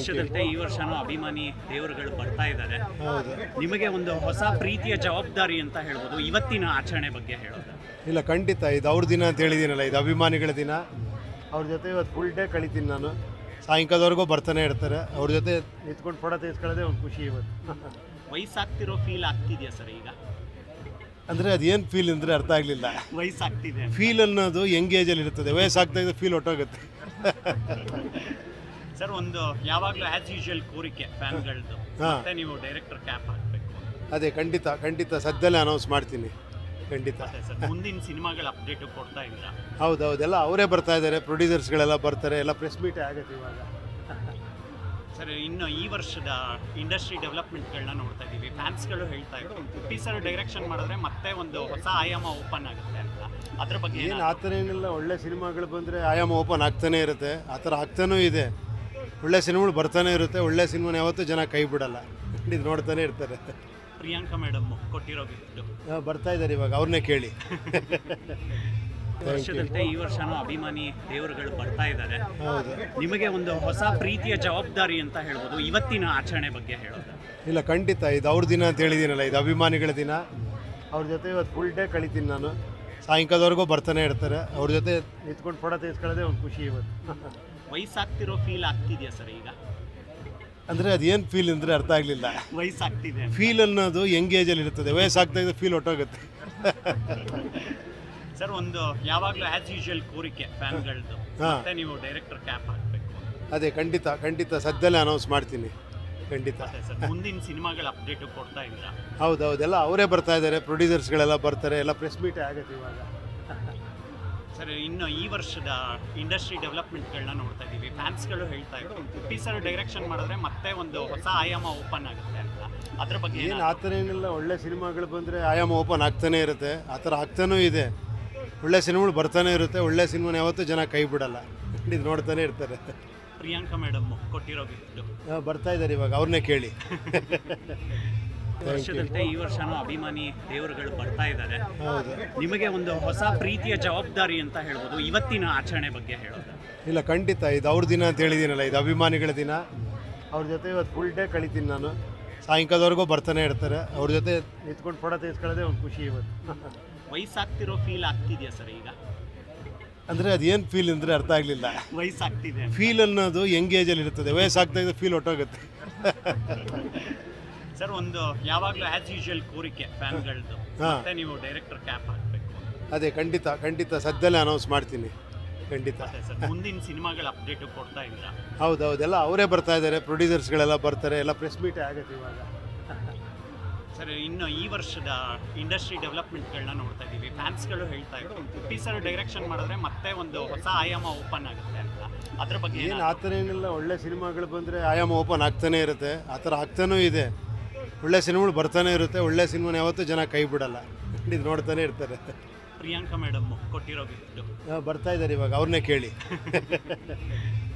ವರ್ಷದಂತೆ ಈ ವರ್ಷನೂ ಅಭಿಮಾನಿ ದೇವರುಗಳು ಬರ್ತಾ ಇದ್ದಾರೆ. ಹೌದು. ನಿಮಗೆ ಒಂದು ಹೊಸ ಪ್ರೀತಿಯ ಜವಾಬ್ದಾರಿ ಅಂತ ಹೇಳ್ಬೋದು. ಇವತ್ತಿನ ಆಚರಣೆ ಬಗ್ಗೆ ಹೇಳೋದು. ಇಲ್ಲ ಖಂಡಿತ ಇದು ಅವ್ರ ದಿನ ಅಂತ ಹೇಳಿದ್ದೀನಲ್ಲ ಇದು ಅಭಿಮಾನಿಗಳ ದಿನ. ಅವ್ರ ಜೊತೆ ಇವತ್ತು ಫುಲ್ ಡೇ ಕಳಿತೀನಿ ನಾನು. ಸಾಯಂಕಾಲದವರೆಗೂ ಬರ್ತಾನೆ ಇರ್ತಾರೆ. ಅವ್ರ ಜೊತೆ ನಿಂತ್ಕೊಂಡು ಫೋಟೋ ತೆಗೆಸ್ಕೊಳ್ಳೋದೇ ಒಂದು ಖುಷಿ ಇವತ್ತು. ವಯಸ್ಸಾಗ್ತಿರೋ ಫೀಲ್ ಆಗ್ತಿದೆಯಾ ಸರ್ ಈಗ? ಅಂದರೆ ಅದೇನು ಫೀಲ್ ಅಂದರೆ ಅರ್ಥ ಆಗಲಿಲ್ಲ. ವಯಸ್ಸಾಗ್ತಿದೆ ಫೀಲ್ ಅನ್ನೋದು ಯಂಗ್ ಏಜಲ್ಲಿ ಇರ್ತದೆ. ವಯಸ್ಸಾಗ್ತಾ ಫೀಲ್ ಹೊಟ್ಟೋಗುತ್ತೆ ಸರ್ ಒಂದು ಯಾವಾಗಲೂ ಆಸ್ ಯೂಶುವಲ್ ಕೋರಿಕೆ ಫ್ಯಾನ್ಗಳದ್ದು. ಹಾ. ಮತ್ತೆ ನೀವು ಡೈರೆಕ್ಟರ್ ಕ್ಯಾಪ್ ಹಾಕಬೇಕು. ಅದೇ ಖಂಡಿತ ಖಂಡಿತ ಸದ್ಯದಲ್ಲೇ ಅನೌನ್ಸ್ ಮಾಡ್ತೀನಿ. ಖಂಡಿತ. ಸರ್ ಮುಂದಿನ ಸಿನಿಮಾಗಳ ಅಪ್ಡೇಟ್ ಕೊಡ್ತಾ ಇಲ್ಲ ಹೌದು ಹೌದೆಲ್ಲ ಅವರೇ ಬರ್ತಾ ಇದ್ದಾರೆ ಪ್ರೊಡ್ಯೂಸರ್ಸ್ಗಳೆಲ್ಲ ಬರ್ತಾರೆ ಎಲ್ಲ ಪ್ರೆಸ್ ಮೀಟೇ ಆಗುತ್ತೆ ಇವಾಗ. ಸರ್ ಇನ್ನು ಈ ವರ್ಷದ ಇಂಡಸ್ಟ್ರಿ ಡೆವಲಪ್ಮೆಂಟ್ಗಳನ್ನ ನೋಡ್ತಾ ಇದ್ದೀವಿ. ಫ್ಯಾನ್ಸ್ಗಳು ಹೇಳ್ತಾ ಇದ್ರು. ಪುಟ್ಟಿ ಸರ್ ಡೈರೆಕ್ಷನ್ ಮಾಡಿದ್ರೆ ಮತ್ತೆ ಒಂದು ಹೊಸ ಆಯಾಮ ಓಪನ್ ಆಗುತ್ತೆ ಅಂತ. ಅದ್ರ ಬಗ್ಗೆ ಏನು ಆ ಥರ ಏನಿಲ್ಲ ಒಳ್ಳೆ ಸಿನಿಮಾಗಳು ಬಂದರೆ ಆಯಾಮ ಓಪನ್ ಆಗ್ತಾನೆ ಇರುತ್ತೆ. ಆ ಥರ ಆಗ್ತಾನೂ ಇದೆ. ಒಳ್ಳೆ ಸಿನಿಮಾಗಳು ಬರ್ತಾನೆ ಇರುತ್ತೆ ಒಳ್ಳೆ ಸಿನಿಮಾನ ಯಾವತ್ತೂ ಜನ ಕೈ ಬಿಡಲ್ಲ. ಇದು ನೋಡ್ತಾನೆ ಇರ್ತಾರೆ. ಪ್ರಿಯಾಂಕಾ ಮೇಡಮ್ ಕೊಟ್ಟಿರೋ ಗಿಫ್ಟ್ ಆ, ಬರ್ತಾ ಇದ್ದಾರೆ ಇವಾಗ ಅವ್ರನ್ನೇ ಕೇಳಿ. ವರ್ಷದಂತೆ ಈ ವರ್ಷನೂ ಅಭಿಮಾನಿ ದೇವರುಗಳು ಬರ್ತಾ ಇದ್ದಾರೆ. ಹೌದು. ನಿಮಗೆ ಒಂದು ಹೊಸ ಪ್ರೀತಿಯ ಜವಾಬ್ದಾರಿ ಅಂತ ಹೇಳ್ಬೋದು. ಇವತ್ತಿನ ಆಚರಣೆ ಬಗ್ಗೆ ಹೇಳೋದು. ಇಲ್ಲ ಖಂಡಿತ ಇದು ಅವ್ರ ದಿನ ಅಂತ ಹೇಳಿದ್ದೀನಲ್ಲ ಇದು ಅಭಿಮಾನಿಗಳ ದಿನ. ಅವ್ರ ಜೊತೆ ಇವತ್ತು ಫುಲ್ ಡೇ ಕಳಿತೀನಿ ನಾನು. ಸಾಯಂಕಾಲದವರೆಗೂ ಬರ್ತಾನೆ ಇರ್ತಾರೆ. ಅವ್ರ ಜೊತೆ ನಿಂತ್ಕೊಂಡು ಫೋಟೋ ತೆಗೆಸ್ಕೊಳ್ಳೋದೇ ಒಂದು ಖುಷಿ ಇವತ್ತು. ವಯಸ್ಸಾಗ್ತಿರೋ ಫೀಲ್ ಆಗ್ತಿದೆಯಾ ಸರ್ ಈಗ? ಅಂದರೆ ಅದೇನು ಫೀಲ್ ಅಂದರೆ ಅರ್ಥ ಆಗಲಿಲ್ಲ. ವಯಸ್ಸಾಗ್ತಿದೆ ಫೀಲ್ ಅನ್ನೋದು ಯಂಗ್ ಏಜಲ್ಲಿ ಇರ್ತದೆ. ವಯಸ್ಸಾಗ್ತಾ ಇದ್ದ ಫೀಲ್ ಹೊಟ್ಟೋಗುತ್ತೆ ಸರ್ ಒಂದು ಯಾವಾಗಲೂ ಆ್ಯಸ್ ಯೂಶುವಲ್ ಕೋರಿಕೆ ಫ್ಯಾನ್ಗಳದ್ದು. ಹಾ. ಮತ್ತೆ ನೀವು ಡೈರೆಕ್ಟರ್ ಕ್ಯಾಪ್ ಹಾಕಬೇಕು. ಅದೇ ಖಂಡಿತ ಖಂಡಿತ. ಸದ್ಯದಲ್ಲೇ ಅನೌನ್ಸ್ ಮಾಡ್ತೀನಿ. ಖಂಡಿತ. ಸರ್ ಮುಂದಿನ ಸಿನಿಮಾಗಳ ಅಪ್ಡೇಟ್ ಕೊಡ್ತಾ ಇಲ್ಲ ಹೌದು ಎಲ್ಲ ಅವರೇ ಬರ್ತಾ ಇದ್ದಾರೆ. ಪ್ರೊಡ್ಯೂಸರ್ಸ್ಗಳೆಲ್ಲ ಬರ್ತಾರೆ. ಎಲ್ಲ ಪ್ರೆಸ್ ಮೀಟೇ ಆಗುತ್ತೆ ಇವಾಗ. ಸರ್ ಇನ್ನು ಈ ವರ್ಷದ ಇಂಡಸ್ಟ್ರಿ ಡೆವಲಪ್ಮೆಂಟ್ಗಳನ್ನ ನೋಡ್ತಾ ಇದ್ದೀವಿ ಫ್ಯಾನ್ಸ್ಗಳು ಹೇಳ್ತಾ ಇದ್ರು. ಪುಟ್ಟಿ ಸರ್ ಡೈರೆಕ್ಷನ್ ಮಾಡಿದ್ರೆ ಮತ್ತೆ ಒಂದು ಹೊಸ ಆಯಾಮ ಓಪನ್ ಆಗುತ್ತೆ ಅಂತ. ಅದ್ರ ಬಗ್ಗೆ ಏನು ಆ ಥರ ಏನಿಲ್ಲ ಒಳ್ಳೆ ಸಿನಿಮಾಗಳು ಬಂದರೆ ಆಯಾಮ ಓಪನ್ ಆಗ್ತಾನೆ ಇರುತ್ತೆ. ಆ ಥರ ಆಗ್ತಾನೂ ಇದೆ. ಒಳ್ಳೆ ಸಿನಿಮಾಗಳು ಬರ್ತಾನೆ ಇರುತ್ತೆ. ಒಳ್ಳೆ ಸಿನಿಮಾನ ಯಾವತ್ತೂ ಜನ ಕೈ ಬಿಡಲ್ಲ. ಇದು ನೋಡ್ತಾನೆ ಇರ್ತಾರೆ. ಪ್ರಿಯಾಂಕಾ ಮೇಡಮ್ ಕೊಟ್ಟಿರೋ ಆ, ಬರ್ತಾ ಇದ್ದಾರೆ ಇವಾಗ. ಅವ್ರನ್ನೇ ಕೇಳಿ. ವರ್ಷದಂತೆ ಈ ವರ್ಷನೂ ಅಭಿಮಾನಿ ದೇವರುಗಳು ಬರ್ತಾ ಇದ್ದಾರೆ. ಹೌದು. ನಿಮಗೆ ಒಂದು ಹೊಸ ಪ್ರೀತಿಯ ಜವಾಬ್ದಾರಿ ಅಂತ ಹೇಳ್ಬೋದು. ಇವತ್ತಿನ ಆಚರಣೆ ಬಗ್ಗೆ ಹೇಳೋದು. ಇಲ್ಲ ಖಂಡಿತ ಇದು ಅವ್ರ ದಿನ ಅಂತ ಹೇಳಿದ್ದೀನಲ್ಲ ಇದು ಅಭಿಮಾನಿಗಳ ದಿನ. ಅವ್ರ ಜೊತೆ ಇವತ್ತು ಫುಲ್ ಡೇ ಕಳಿತೀನಿ ನಾನು. ಸಾಯಂಕಾಲದವರೆಗೂ ಬರ್ತಾನೆ ಇರ್ತಾರೆ. ಅವ್ರ ಜೊತೆ ನಿಂತ್ಕೊಂಡು ಫೋಟೋ ತೆಗೆಸ್ಕೊಳ್ಳೋದೇ ಒಂದು ಖುಷಿ ಇವತ್ತು. ವಯಸ್ಸಾಗ್ತಿರೋ ಫೀಲ್ ಆಗ್ತಿದೆಯಾ ಸರ್ ಈಗ? ಅಂದರೆ ಅದೇನು ಫೀಲ್ ಅಂದರೆ ಅರ್ಥ ಆಗಲಿಲ್ಲ. ವಯಸ್ಸಾಗ್ತಿದೆ ಫೀಲ್ ಅನ್ನೋದು ಯಂಗ್ ಏಜಲ್ಲಿ ಇರ್ತದೆ. ವಯಸ್ಸಾಗ್ತಾ ಇದ್ದ ಫೀಲ್ ಹೊಟ್ಟೋಗುತ್ತೆ ಸರ್ ಒಂದು ಯಾವಾಗಲೂ ಆಸ್ ಯೂಶುವಲ್ ಕೋರಿಕೆ ಫ್ಯಾನ್ಗಳದ್ದು. ಮತ್ತೆ ನೀವು ಡೈರೆಕ್ಟರ್ ಕ್ಯಾಪ್ ಹಾಕಬೇಕು. ಅದೇ ಖಂಡಿತ ಖಂಡಿತ ಸದ್ಯದಲ್ಲೇ ಅನೌನ್ಸ್ ಮಾಡ್ತೀನಿ. ಖಂಡಿತ. ಸರ್ ಮುಂದಿನ ಸಿನಿಮಾಗಳ ಅಪ್ಡೇಟ್ ಕೊಡ್ತಾ ಇದ್ದೀರಾ ಹೌದು ಹೌದೆಲ್ಲ ಅವರೇ ಬರ್ತಾ ಇದ್ದಾರೆ ಪ್ರೊಡ್ಯೂಸರ್ಸ್ಗಳೆಲ್ಲ ಬರ್ತಾರೆ ಎಲ್ಲ ಪ್ರೆಸ್ ಮೀಟ್ ಆಗುತ್ತೆ ಇವಾಗ. ಸರ್ ಇನ್ನು ಈ ವರ್ಷದ ಇಂಡಸ್ಟ್ರಿ ಡೆವಲಪ್ಮೆಂಟ್ಗಳನ್ನ ನೋಡ್ತಾ ಇದ್ದೀವಿ. ಫ್ಯಾನ್ಸ್ಗಳು ಹೇಳ್ತಾ ಇದ್ರು. ಪುಟ್ಟಿ ಸರ್ ಡೈರೆಕ್ಷನ್ ಮಾಡಿದ್ರೆ ಮತ್ತೆ ಒಂದು ಹೊಸ ಆಯಾಮ ಓಪನ್ ಆಗುತ್ತೆ ಅಂತ. ಅದ್ರ ಬಗ್ಗೆ ಏನು ಆ ಥರ ಏನಿಲ್ಲ ಒಳ್ಳೆ ಸಿನಿಮಾಗಳು ಬಂದರೆ ಆಯಾಮ ಓಪನ್ ಆಗ್ತಾನೆ ಇರುತ್ತೆ. ಆ ಥರ ಆಗ್ತಾನೂ ಇದೆ. ಒಳ್ಳೆ ಸಿನಿಮಾಗಳು ಬರ್ತಾನೆ ಇರುತ್ತೆ ಒಳ್ಳೆ ಸಿನಿಮಾನ ಯಾವತ್ತೂ ಜನ ಕೈ ಬಿಡಲ್ಲ. ಇದು ನೋಡ್ತಾನೆ ಇರ್ತಾರೆ. ಪ್ರಿಯಾಂಕಾ ಮೇಡಮ್ ಕೊಟ್ಟಿರೋ ಬರ್ತಾ ಇದ್ದಾರೆ ಇವಾಗ ಅವ್ರನ್ನೇ ಕೇಳಿ.